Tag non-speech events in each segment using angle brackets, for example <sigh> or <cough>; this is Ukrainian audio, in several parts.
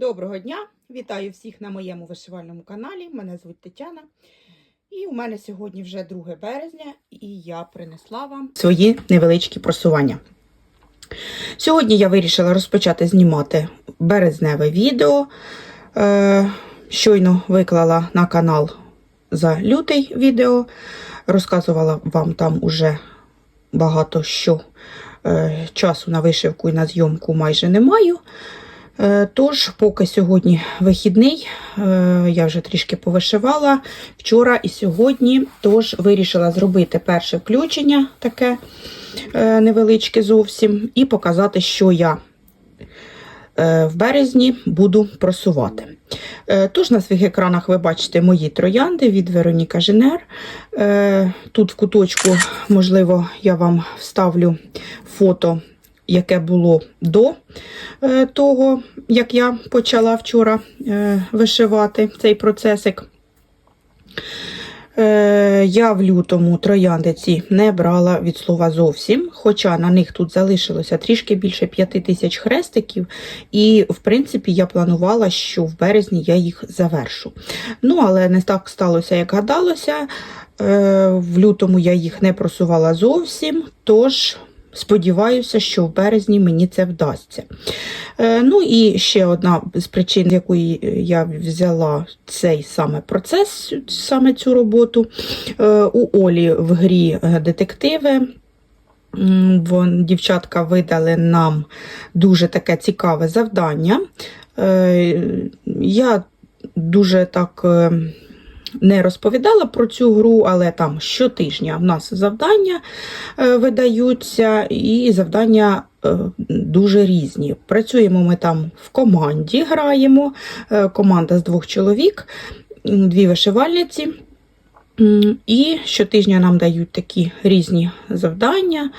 Доброго дня! Вітаю всіх на моєму вишивальному каналі. Мене звуть Тетяна. І у мене сьогодні вже 2 березня, і я принесла вам свої невеличкі просування. Сьогодні я вирішила розпочати знімати березневе відео. Е, щойно виклала на канал за лютий відео. Розказувала вам там уже багато що. Е, часу на вишивку і на зйомку майже не маю. Е, Тож, поки сьогодні вихідний, е, я вже трішки повишивала вчора і сьогодні, тож вирішила зробити перше включення, таке е, невеличке зовсім, і показати, що я в березні буду просувати. Тож на своїх екранах ви бачите мої троянди від Вероніка Женер. Тут в куточку, можливо, я вам вставлю фото яке було до е, того, як я почала вчора е, вишивати цей процесик. Е, Я в лютому трояндиці не брала від слова зовсім, хоча на них тут залишилося трішки більше 5 тисяч хрестиків, і, в принципі, я планувала, що в березні я їх завершу. Ну, але не так сталося, як гадалося. В лютому я їх не просувала зовсім, тож Сподіваюся, що в березні мені це вдасться. Е, ну і ще одна з причин, з якої я взяла цей саме процес, саме цю роботу. Е, у Олі в грі детективи. Вон, дівчатка видали нам дуже таке цікаве завдання. Е, я дуже так не розповідала про цю гру, але там щотижня в нас завдання е, видаються, і завдання е, дуже різні. Працюємо ми там в команді, граємо, е, команда з двох чоловік, дві вишивальниці. І щотижня нам дають такі різні завдання.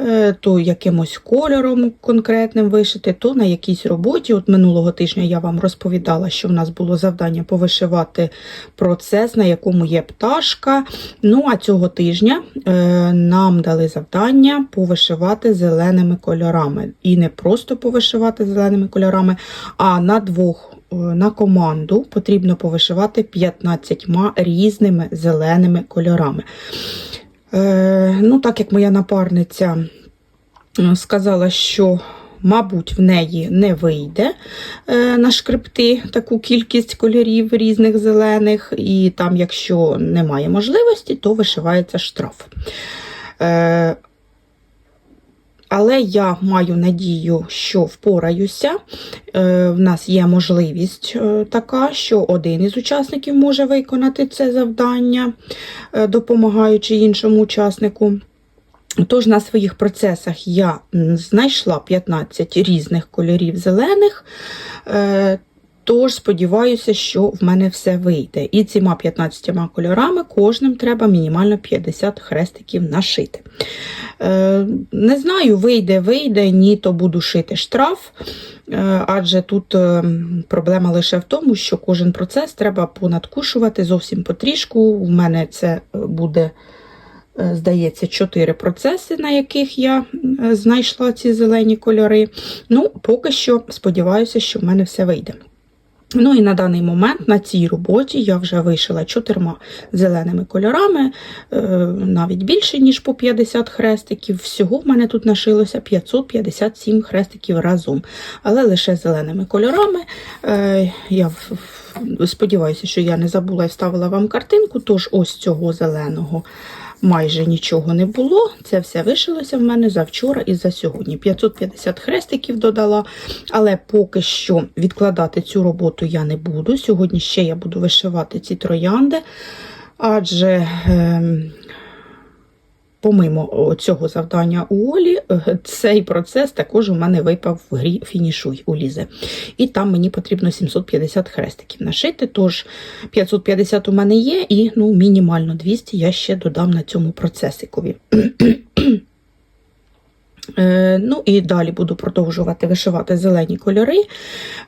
Е, то якимось кольором конкретним вишити, то на якійсь роботі. От минулого тижня я вам розповідала, що в нас було завдання повишивати процес, на якому є пташка. Ну, а цього тижня е, нам дали завдання повишивати зеленими кольорами. І не просто повишивати зеленими кольорами, а на двох. Е, на команду потрібно повишивати 15 різними зеленими кольорами. Е, ну, Так як моя напарниця е, сказала, що, мабуть, в неї не вийде е, на шкрипти таку кількість кольорів різних зелених, і там, якщо немає можливості, то вишивається штраф. Але я маю надію, що впораюся. Е, в нас є можливість е, така, що один із учасників може виконати це завдання, е, допомагаючи іншому учаснику. Тож на своїх процесах я знайшла 15 різних кольорів зелених. Тож сподіваюся, що в мене все вийде. І цими 15 кольорами кожним треба мінімально 50 хрестиків нашити. Е, Не знаю, вийде, вийде, ні, то буду шити штраф. Е, адже тут е, проблема лише в тому, що кожен процес треба понадкушувати зовсім потрішку. У мене це буде. Е, здається, 4 процеси, на яких я знайшла ці зелені кольори. Ну, поки що сподіваюся, що в мене все вийде. Ну і на даний момент на цій роботі я вже вишила чотирма зеленими кольорами, е, навіть більше, ніж по 50 хрестиків. Всього в мене тут нашилося 557 хрестиків разом. Але лише зеленими кольорами. Е, я сподіваюся, що я не забула і вставила вам картинку, тож ось цього зеленого майже нічого не було. Це все вишилося в мене за вчора і за сьогодні. 550 хрестиків додала, але поки що відкладати цю роботу я не буду. Сьогодні ще я буду вишивати ці троянди, адже. Помимо цього завдання у Олі, е, цей процес також у мене випав в грі фінішуй у Лізи. І там мені потрібно 750 хрестиків нашити. Тож 550 у мене є, і ну, мінімально 200 я ще додам на цьому процесикові. Е, Ну і далі буду продовжувати вишивати зелені кольори.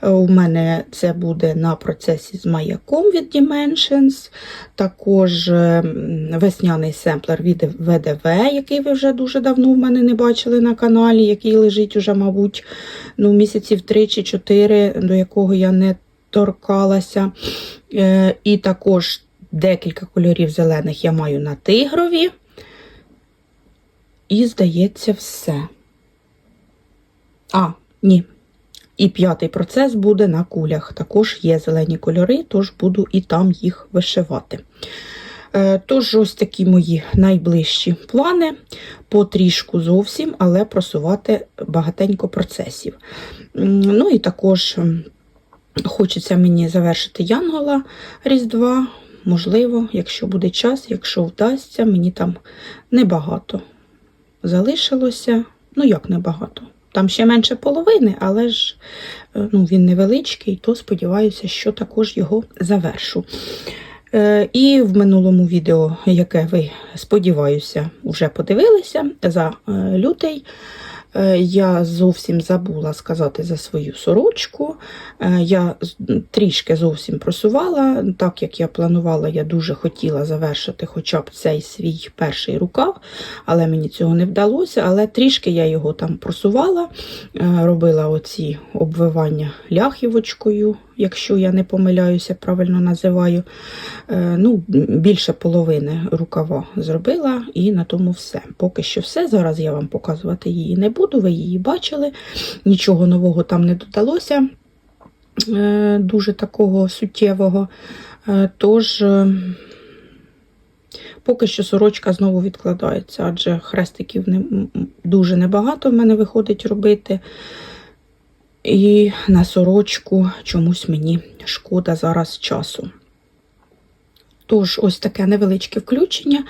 Е, У мене це буде на процесі з маяком від Dimensions, також е, весняний семплер від ВДВ, який ви вже дуже давно в мене не бачили на каналі, який лежить уже, мабуть, ну, місяців 3 чи 4, до якого я не торкалася. І також декілька кольорів зелених я маю на тигрові. І, здається, все. А, ні. І п'ятий процес буде на кулях. Також є зелені кольори, тож буду і там їх вишивати. Е, Тож, ось такі мої найближчі плани. Потрішку зовсім, але просувати багатенько процесів. Ну і також хочеться мені завершити Янгола Різдва. Можливо, якщо буде час, якщо вдасться, мені там небагато залишилося. Ну, як небагато. Там ще менше половини, але ж е, ну, він невеличкий, то сподіваюся, що також його завершу. Е, І в минулому відео, яке ви, сподіваюся, вже подивилися за е, лютий, я зовсім забула сказати за свою сорочку. Е, Я трішки зовсім просувала. Так як я планувала, я дуже хотіла завершити хоча б цей свій перший рукав, але мені цього не вдалося. Але трішки я його там просувала, е, робила оці обвивання ляхівочкою, якщо я не помиляюся, правильно називаю. Е, Ну, більше половини рукава зробила, і на тому все. Поки що все. Зараз я вам показувати її не буду, ви її бачили. Нічого нового там не додалося, е, дуже такого суттєвого. Е, Тож, поки що сорочка знову відкладається, адже хрестиків не, дуже небагато в мене виходить робити. І на сорочку чомусь мені шкода зараз часу. Тож, ось таке невеличке включення.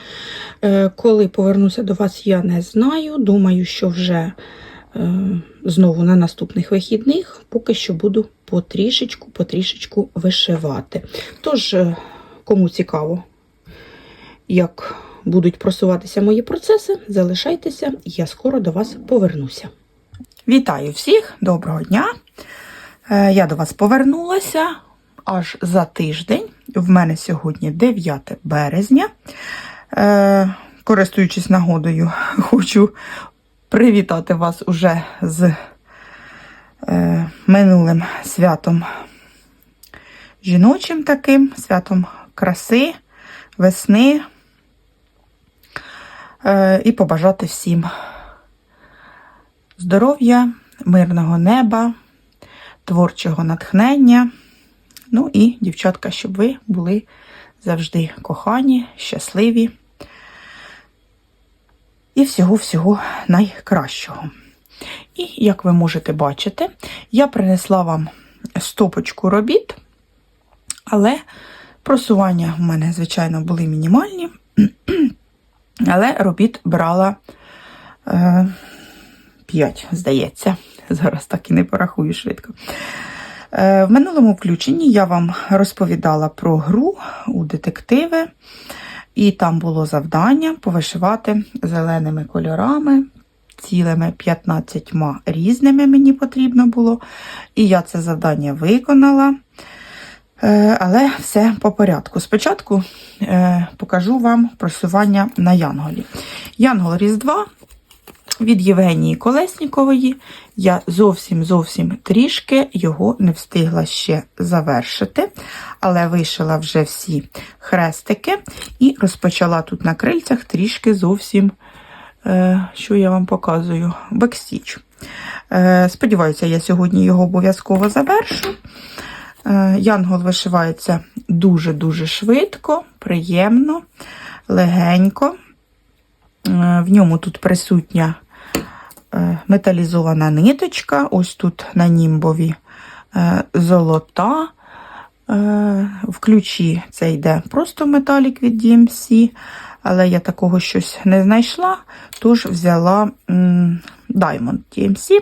Е, Коли повернуся до вас, я не знаю. Думаю, що вже е, знову на наступних вихідних поки що буду потрішечку, потрішечку вишивати. Тож, е, кому цікаво, як будуть просуватися мої процеси, залишайтеся, я скоро до вас повернуся. Вітаю всіх, доброго дня! Е, Я до вас повернулася аж за тиждень. В мене сьогодні 9 березня. Е, Користуючись нагодою, <laughs> хочу привітати вас уже з е, минулим святом жіночим таким, святом краси, весни. І побажати всім здоров'я, мирного неба, творчого натхнення. Ну і, дівчатка, щоб ви були завжди кохані, щасливі і всього-всього найкращого. І, як ви можете бачити, я принесла вам стопочку робіт, але просування в мене, звичайно, були мінімальні, <clears throat> але робіт брала е, 5, здається. <laughs> Зараз так і не порахую швидко. Е, В минулому включенні я вам розповідала про гру у детективи, і там було завдання повишивати зеленими кольорами, цілими 15 різними мені потрібно було. І я це завдання виконала. Е, Але все по порядку. Спочатку е, покажу вам просування на Янголі. Янгол Різдва від Євгенії Колеснікової. Я зовсім зовсім трішки його не встигла ще завершити, але вишила вже всі хрестики і розпочала тут на крильцях трішки зовсім, е, що я вам показую, бекстіч. Е, Сподіваюся, я сьогодні його обов'язково завершу. Е, Янгол вишивається дуже-дуже швидко, приємно, легенько. В ньому тут присутня металізована ниточка, ось тут на німбові е, золота. Е, В ключі це йде просто металік від DMC, але я такого щось не знайшла, тож взяла Diamond DMC,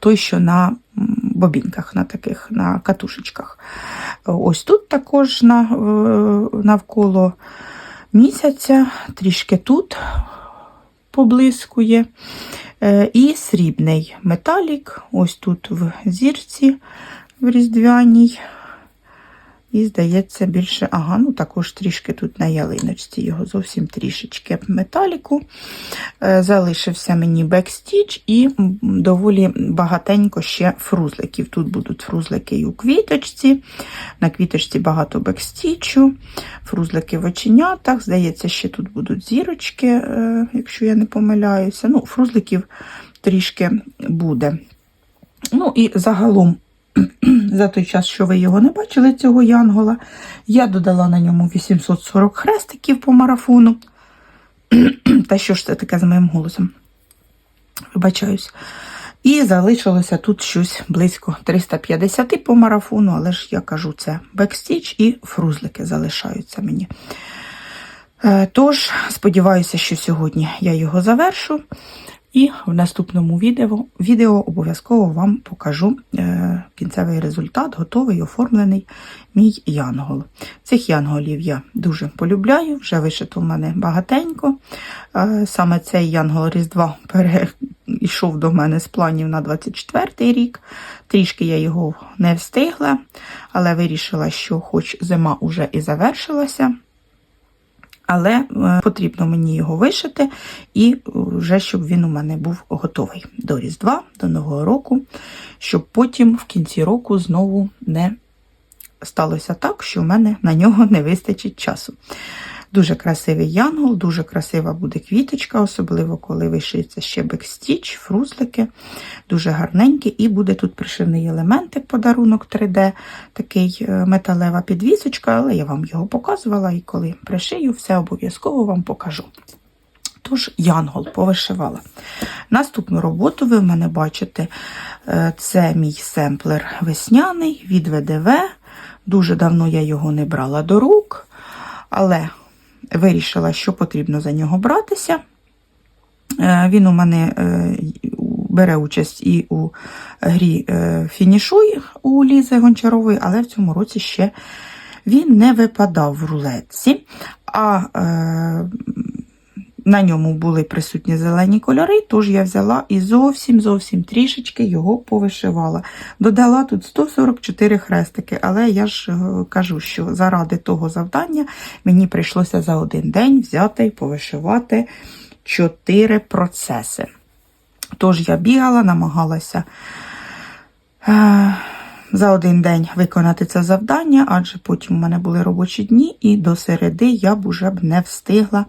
той, що на бобінках, на таких на катушечках. Ось тут також на, е, навколо місяця, трішки тут поблискує. Е, І срібний металік, ось тут в зірці в різдвяній. І, здається, більше, ага, ну також трішки тут на ялиночці, його зовсім трішечки металіку. Е, Залишився мені бекстіч і доволі багатенько ще фрузликів. Тут будуть фрузлики і у квіточці. На квіточці багато бекстічу, фрузлики в оченятах. Здається, ще тут будуть зірочки, е, якщо я не помиляюся. Ну, фрузликів трішки буде. Ну і загалом за той час, що ви його не бачили, цього янгола, я додала на ньому 840 хрестиків по марафону. <clears throat> Та що ж це таке з моїм голосом? Вибачаюсь. І залишилося тут щось близько 350 по марафону, але ж я кажу, це бекстіч і фрузлики залишаються мені. Е, Тож, сподіваюся, що сьогодні я його завершу. І в наступному відео, відео обов'язково вам покажу е, кінцевий результат, готовий, оформлений мій янгол. Цих янголів я дуже полюбляю, вже вишито в мене багатенько. Е, саме цей янгол Різдва перейшов до мене з планів на 24 рік. Трішки я його не встигла, але вирішила, що хоч зима уже і завершилася. Але е, потрібно мені його вишити, і вже щоб він у мене був готовий до Різдва, до Нового року, щоб потім в кінці року знову не сталося так, що в мене на нього не вистачить часу. Дуже красивий янгол, дуже красива буде квіточка, особливо коли вишиється ще бекстіч, фрузлики, дуже гарненький. І буде тут пришивний елементик, подарунок 3D, такий е, металева підвісочка, але я вам його показувала, і коли пришию, все обов'язково вам покажу. Тож, янгол повишивала. Наступну роботу ви в мене бачите, е, це мій семплер весняний від ВДВ. Дуже давно я його не брала до рук, але вирішила, що потрібно за нього братися. Е, Він у мене е, бере участь і у грі е, фінішуй у Лізи Гончарової, але в цьому році ще він не випадав в рулетці. А на ньому були присутні зелені кольори, тож я взяла і зовсім зовсім трішечки його повишивала. Додала тут 144 хрестики, але я ж е, кажу, що заради того завдання мені прийшлося за один день взяти і повишивати 4 процеси. Тож я бігала, намагалася. Е, за один день виконати це завдання, адже потім у мене були робочі дні, і до середи я б уже б не встигла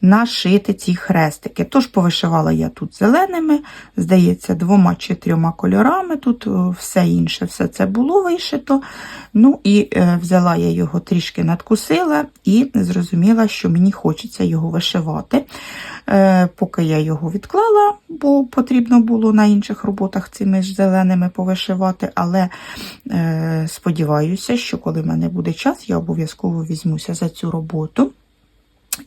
нашити ці хрестики. Тож повишивала я тут зеленими, здається, двома чи трьома кольорами. Тут е, все інше, все це було вишито. Ну і е, взяла я його трішки надкусила і зрозуміла, що мені хочеться його вишивати. Е, Поки я його відклала, бо потрібно було на інших роботах цими ж зеленими повишивати. Але сподіваюся, що коли в мене буде час, я обов'язково візьмуся за цю роботу.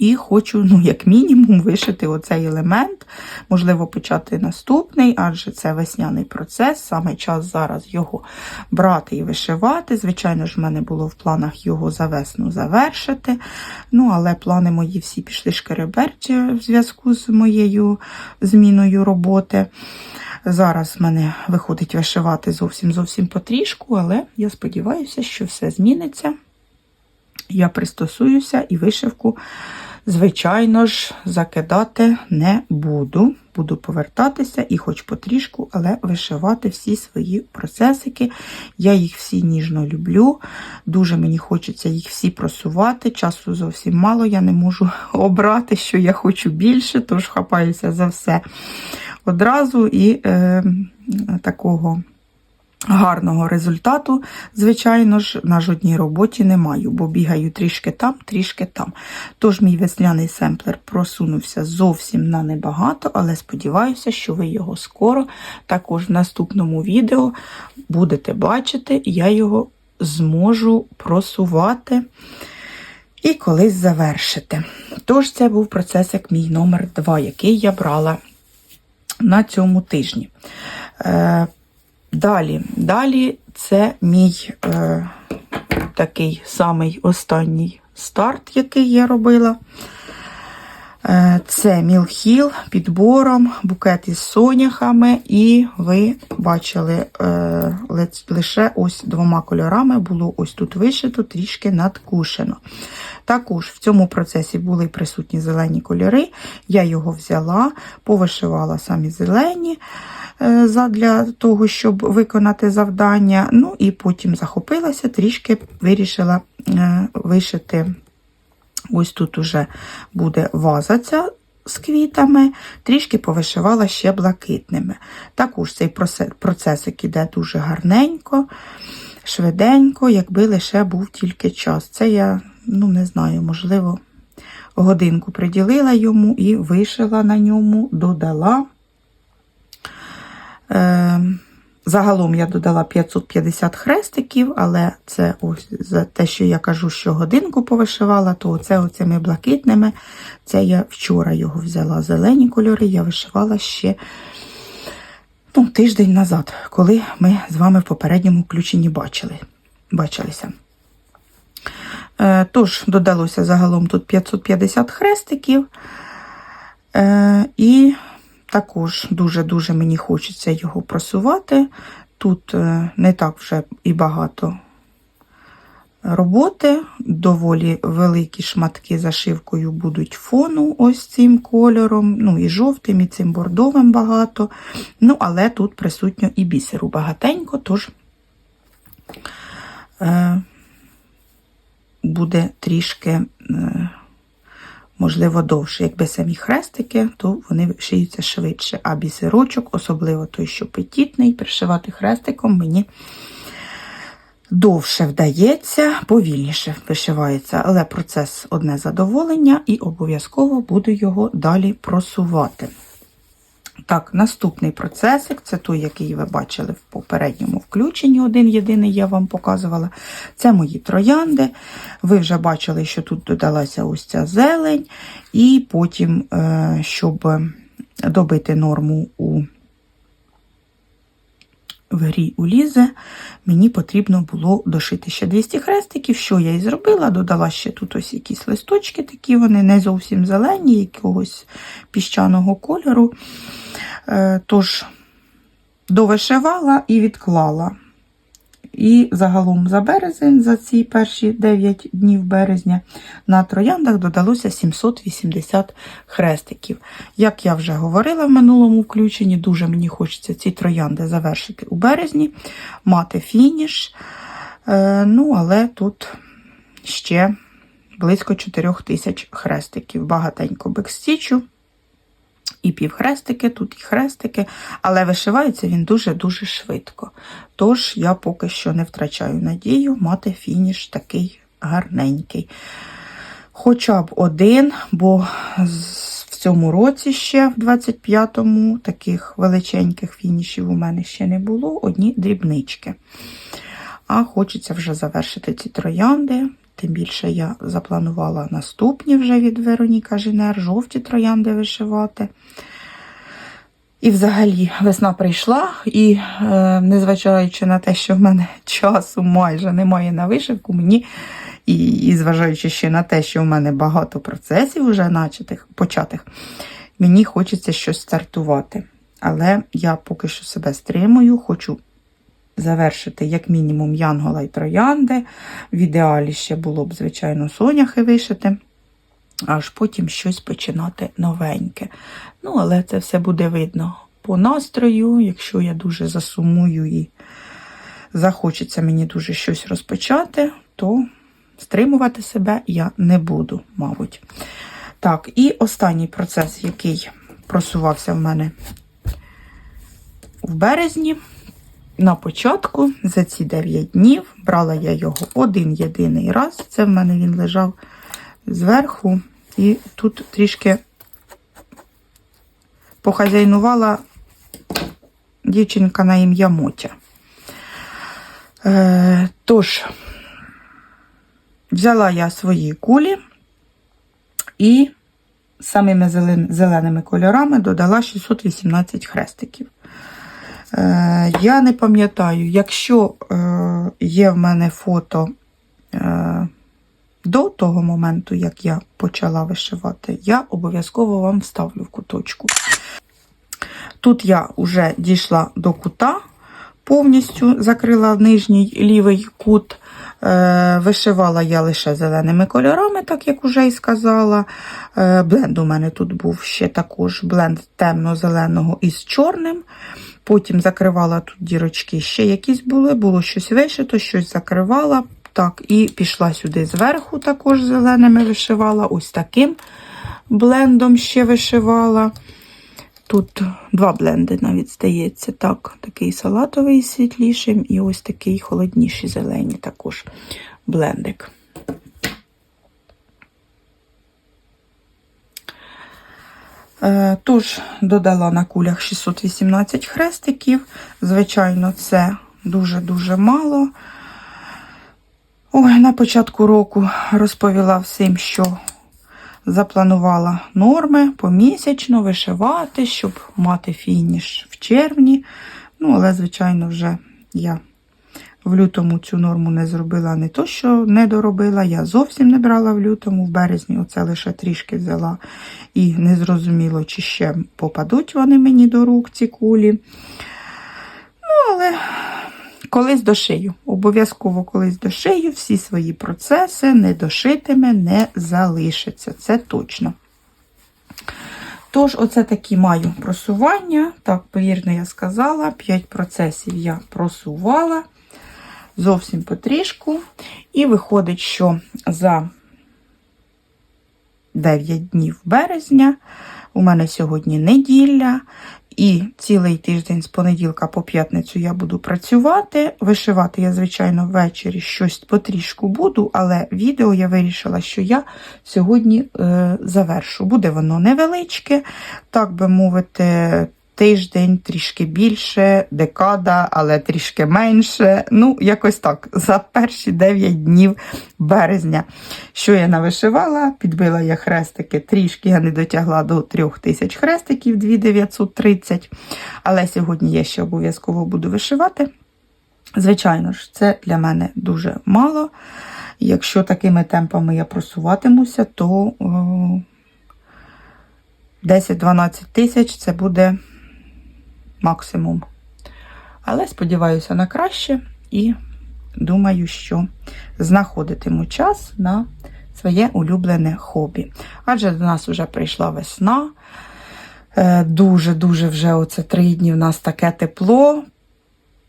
І хочу, ну, як мінімум, вишити оцей елемент, можливо, почати наступний, адже це весняний процес, саме час зараз його брати і вишивати. Звичайно ж, в мене було в планах його за весну завершити. Ну, але плани мої всі пішли шкереберчі в зв'язку з моєю зміною роботи. Зараз в мене виходить вишивати зовсім зовсім потрішку, але я сподіваюся, що все зміниться. Я пристосуюся і вишивку, звичайно ж, закидати не буду. Буду повертатися і хоч потрішку, але вишивати всі свої процесики. Я їх всі ніжно люблю. Дуже мені хочеться їх всі просувати. Часу зовсім мало, я не можу <laughs> обрати, що я хочу більше, тож хапаюся за все одразу і е, такого. Гарного результату, звичайно ж, на жодній роботі не маю, бо бігаю трішки там, трішки там. Тож мій весняний семплер просунувся зовсім на небагато, але сподіваюся, що ви його скоро також в наступному відео будете бачити, я його зможу просувати і колись завершити. Тож, це був процесик мій номер 2, який я брала на цьому тижні. Далі, далі це мій е, такий самий останній старт, який я робила. Е, Це мілхіл підбором, букет із соняхами, і ви бачили е, лише ось двома кольорами було ось тут вишито, трішки надкушено. Також в цьому процесі були присутні зелені кольори. Я його взяла, повишивала самі зелені е, задля того, щоб виконати завдання. Ну і потім захопилася, трішки вирішила вишити. Ось тут уже буде ваза ця з квітами, трішки повишивала ще блакитними. Також цей процесик іде дуже гарненько, швиденько, якби лише був тільки час. Це я, ну не знаю, можливо, годинку приділила йому і вишила на ньому, додала. Е, Загалом я додала 550 хрестиків, але це ось за те, що я кажу, що годинку повишивала, то це оцими блакитними. Це я вчора його взяла. Зелені кольори я вишивала ще ну, тиждень назад, коли ми з вами в попередньому включенні бачили, бачилися. Е, Тож, додалося загалом тут 550 хрестиків. Е, І також дуже-дуже мені хочеться його просувати. Тут е, не так вже і багато роботи, доволі великі шматки зашивкою будуть фону ось цим кольором, ну і жовтим, і цим бордовим багато. Ну, але тут присутньо і бісеру багатенько, тож е, буде трішки. Можливо, довше. Якби самі хрестики, то вони шиються швидше. А бісерочок, особливо той, що петітний, пришивати хрестиком мені довше вдається, повільніше вишивається. Але процес одне задоволення, і обов'язково буду його далі просувати. Так, наступний процесик, це той, який ви бачили в попередньому включенні, один єдиний я вам показувала. Це мої троянди. Ви вже бачили, що тут додалася ось ця зелень, і потім, е, щоб добити норму у в грі улізе, мені потрібно було дошити ще 200 хрестиків, що я і зробила. Додала ще тут ось якісь листочки, такі вони не зовсім зелені, якогось піщаного кольору. Е, Тож, довишивала і відклала. І загалом за березень, за ці перші 9 днів березня, на трояндах додалося 780 хрестиків. Як я вже говорила в минулому включенні, дуже мені хочеться ці троянди завершити у березні, мати фініш. Е, Ну, але тут ще близько 4 тисяч хрестиків. Багатенько бекстічу. І півхрестики, тут і хрестики, але вишивається він дуже-дуже швидко. Тож я поки що не втрачаю надію мати фініш такий гарненький. Хоча б один, бо в цьому році ще, в 25-му, таких величеньких фінішів у мене ще не було, одні дрібнички. А хочеться вже завершити ці троянди. Тим більше я запланувала наступні вже від Вероніка Женер, жовті троянди вишивати. І взагалі весна прийшла, і е, незважаючи на те, що в мене часу майже немає на вишивку, мені, і, і зважаючи ще на те, що в мене багато процесів вже начатих, початих, мені хочеться щось стартувати. Але я поки що себе стримую, хочу завершити як мінімум янгола і троянди. В ідеалі ще було б, звичайно, соняхи вишити, аж потім щось починати новеньке. Ну, але це все буде видно по настрою, якщо я дуже засумую і захочеться мені дуже щось розпочати, то стримувати себе я не буду, мабуть. Так, і останній процес, який просувався в мене в березні. На початку за ці 9 днів брала я його один єдиний раз. Це в мене він лежав зверху, і тут трішки похазяйнувала дівчинка на ім'я Мотя. Е, тож, взяла я свої кулі і самими зелен- зеленими кольорами додала 618 хрестиків. Е, Я не пам'ятаю, якщо е, є в мене фото, е, до того моменту, як я почала вишивати, я обов'язково вам вставлю в куточку. Тут я вже дійшла до кута, повністю закрила нижній лівий кут. Вишивала я лише зеленими кольорами, так як вже і сказала. Бленд у мене тут був ще також бленд темно-зеленого із чорним. Потім закривала тут дірочки, ще якісь були, було щось вишито, щось закривала. Так, і пішла сюди зверху, також зеленими вишивала. Ось таким блендом ще вишивала. Тут два бленди навіть здається. Так, такий салатовий з світлішим, і ось такий холодніший зелені також блендик. Тож, додала на кулях 618 хрестиків. Звичайно, це дуже-дуже мало. Ой, на початку року розповіла всім, що запланувала норми помісячно вишивати, щоб мати фініш в червні. Ну, але, звичайно, вже я в лютому цю норму не зробила. Не то, що не доробила, я зовсім не брала в лютому, в березні оце лише трішки взяла. І не зрозуміло, чи ще попадуть вони мені до рук ці кулі. Ну, але колись дошию. Обов'язково колись дошию всі свої процеси недошитими не залишаться. Це точно. Тож, оце такі маю просування. Так, повірно, я сказала, 5 процесів я просувала зовсім потрішку. І виходить, що за 9 днів березня у мене сьогодні неділя. І цілий тиждень з понеділка по п'ятницю я буду працювати. Вишивати я, звичайно, ввечері щось потрішку буду, але відео я вирішила, що я сьогодні е, завершу. Буде воно невеличке, так би мовити, тиждень, трішки більше, декада, але трішки менше. Ну, якось так, за перші 9 днів березня. Що я навишивала? Підбила я хрестики, трішки я не дотягла до 3000 хрестиків, 2930. Але сьогодні я ще обов'язково буду вишивати. Звичайно ж, це для мене дуже мало. Якщо такими темпами я просуватимуся, то 10-12 тисяч це буде максимум. Але сподіваюся на краще і думаю, що знаходитиму час на своє улюблене хобі. Адже до нас вже прийшла весна. Е, Дуже-дуже вже оце три дні в нас таке тепло.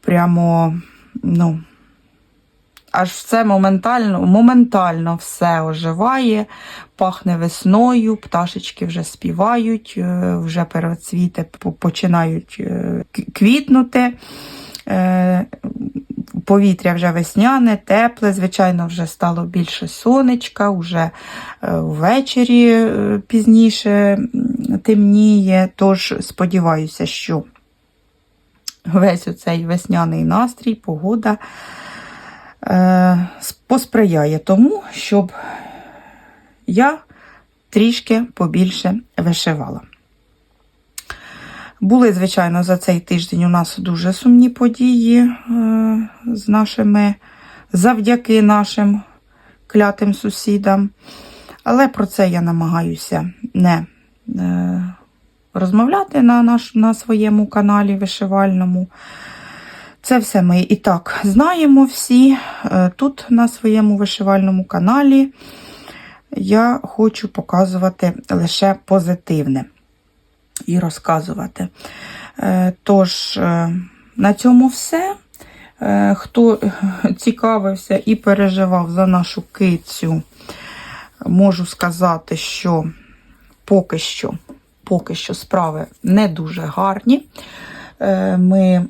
Прямо, ну, аж все моментально, моментально все оживає, пахне весною, пташечки вже співають, е, вже перецвіти починають е, квітнути. Е, Повітря вже весняне, тепле, звичайно, вже стало більше сонечка, вже ввечері пізніше темніє. Тож сподіваюся, що весь оцей весняний настрій, погода посприяє тому, щоб я трішки побільше вишивала. Були, звичайно, за цей тиждень у нас дуже сумні події е, з нашими, завдяки нашим клятим сусідам. Але про це я намагаюся не е, розмовляти на, наш, на своєму каналі вишивальному. Це все ми і так знаємо всі. Е, Тут на своєму вишивальному каналі я хочу показувати лише позитивне і розказувати. Е, Тож, е, на цьому все. Хто цікавився і переживав за нашу кицю, можу сказати, що поки що, поки що справи не дуже гарні. Ми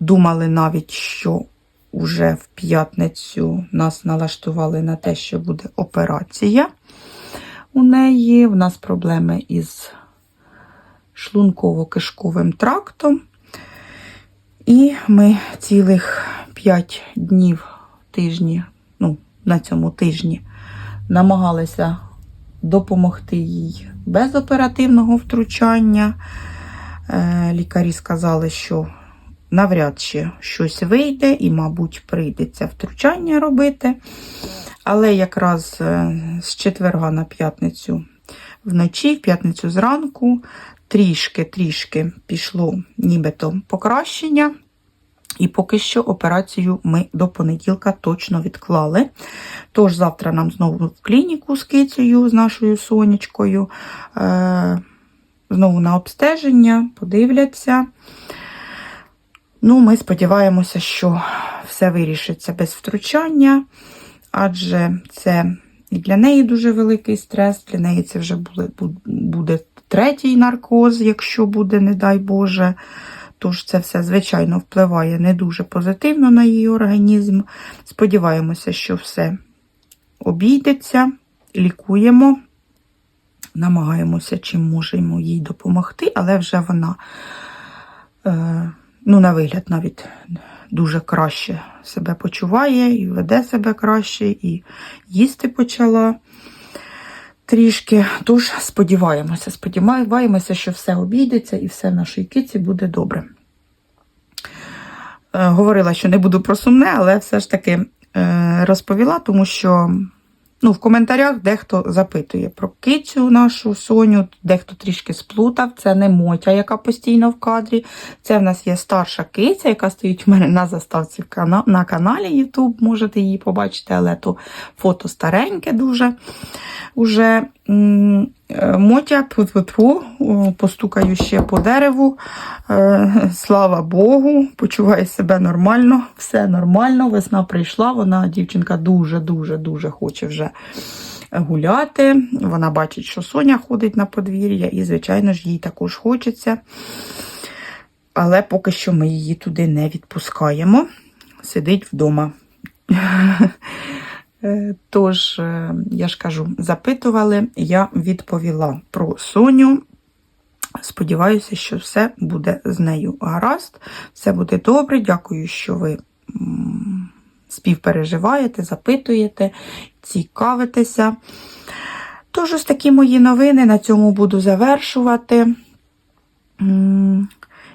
думали навіть, що вже в п'ятницю нас налаштували на те, що буде операція у неї. В нас проблеми із шлунково-кишковим трактом. І ми цілих 5 днів тижні, ну, на цьому тижні намагалися допомогти їй без оперативного втручання. Е, Лікарі сказали, що навряд чи щось вийде, і, мабуть, прийдеться втручання робити. Але якраз е, з четверга на п'ятницю вночі, в п'ятницю зранку, трішки-трішки пішло нібито покращення. І поки що операцію ми до понеділка точно відклали. Тож завтра нам знову в клініку з кицею, з нашою сонечкою. Е, знову на обстеження, подивляться. Ну, ми сподіваємося, що все вирішиться без втручання, адже це і для неї дуже великий стрес, для неї це вже буде, буде третій наркоз, якщо буде, не дай Боже. Тож це все, звичайно, впливає не дуже позитивно на її організм. Сподіваємося, що все обійдеться, лікуємо, намагаємося, чим можемо їй допомогти, але вже вона, е, ну, на вигляд, навіть дуже краще себе почуває і веде себе краще, і їсти почала трішки. Тож сподіваємося, сподіваємося, що все обійдеться і все в нашій киці буде добре. Е, Говорила, що не буду про сумне, але все ж таки е, розповіла, тому що ну, в коментарях дехто запитує про кицю нашу Соню, дехто трішки сплутав. Це не Мотя, яка постійно в кадрі. Це в нас є старша киця, яка стоїть у мене на заставці на каналі YouTube. Можете її побачити, але то фото стареньке дуже. Уже Мотя пу постукаю ще по дереву. Е, слава Богу, почуває себе нормально, все нормально. Весна прийшла. Вона, дівчинка, дуже-дуже дуже хоче вже гуляти. Вона бачить, що Соня ходить на подвір'я, і, звичайно ж, їй також хочеться. Але поки що ми її туди не відпускаємо. Сидить вдома. <laughs> Е, тож, е, я ж кажу, запитували, я відповіла про Соню. Сподіваюся, що все буде з нею гаразд, все буде добре. Дякую, що ви співпереживаєте, запитуєте, цікавитеся. Тож, ось такі мої новини на цьому буду завершувати.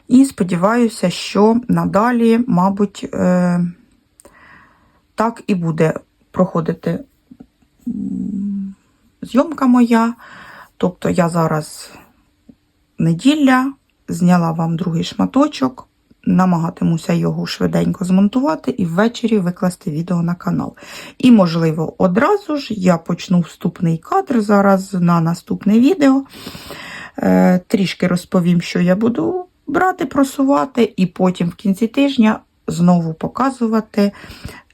І сподіваюся, що надалі, мабуть, е, так і буде проходити зйомка моя. Тобто я зараз неділя зняла вам другий шматочок, намагатимуся його швиденько змонтувати і ввечері викласти відео на канал. І, можливо, одразу ж я почну вступний кадр зараз на наступне відео. Е, трішки розповім, що я буду брати, просувати, і потім в кінці тижня знову показувати,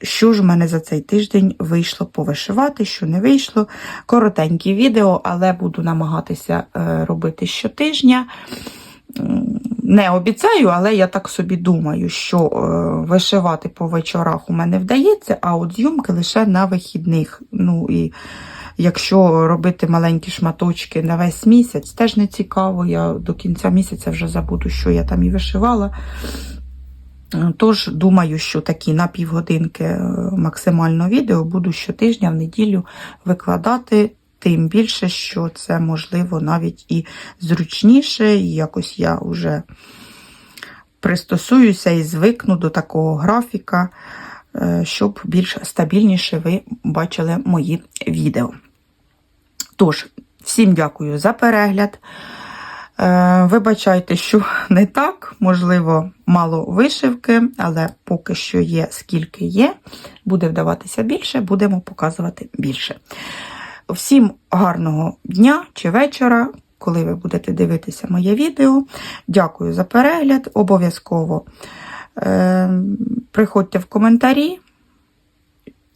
що ж в мене за цей тиждень вийшло повишивати, що не вийшло. Коротенькі відео, але буду намагатися е, робити щотижня. Не обіцяю, але я так собі думаю, що е, вишивати по вечорах у мене вдається, а от зйомки лише на вихідних. Ну і Якщо робити маленькі шматочки на весь місяць, теж не цікаво. Я до кінця місяця вже забуду, що я там і вишивала. Тож, думаю, що такі на півгодинки е, максимально відео буду щотижня в неділю викладати, тим більше, що це можливо навіть і зручніше, і якось я вже пристосуюся і звикну до такого графіка, е, щоб більш стабільніше ви бачили мої відео. Тож, всім дякую за перегляд. Е, вибачайте, що не так, можливо, мало вишивки, але поки що є, скільки є, буде вдаватися більше, будемо показувати більше. Всім гарного дня чи вечора, коли ви будете дивитися моє відео. Дякую за перегляд. Обов'язково е, приходьте в коментарі,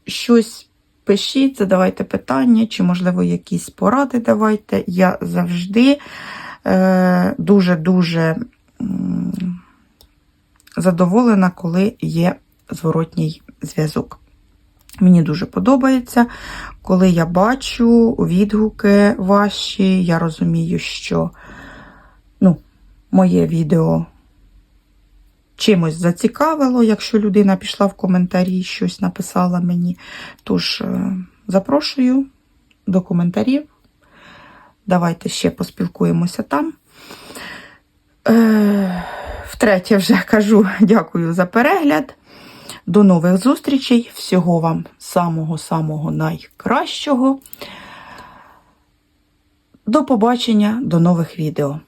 щось пишіть, задавайте питання, чи, можливо, якісь поради давайте. Я завжди. Е, дуже-дуже задоволена, коли є зворотній зв'язок. Мені дуже подобається, коли я бачу відгуки ваші, я розумію, що ну, моє відео чимось зацікавило, якщо людина пішла в коментарі, щось написала мені. Тож, е, запрошую до коментарів. Давайте ще поспілкуємося там. Е, Втретє вже кажу <laughs> дякую за перегляд. До нових зустрічей. Всього вам самого-самого найкращого. До побачення, до нових відео.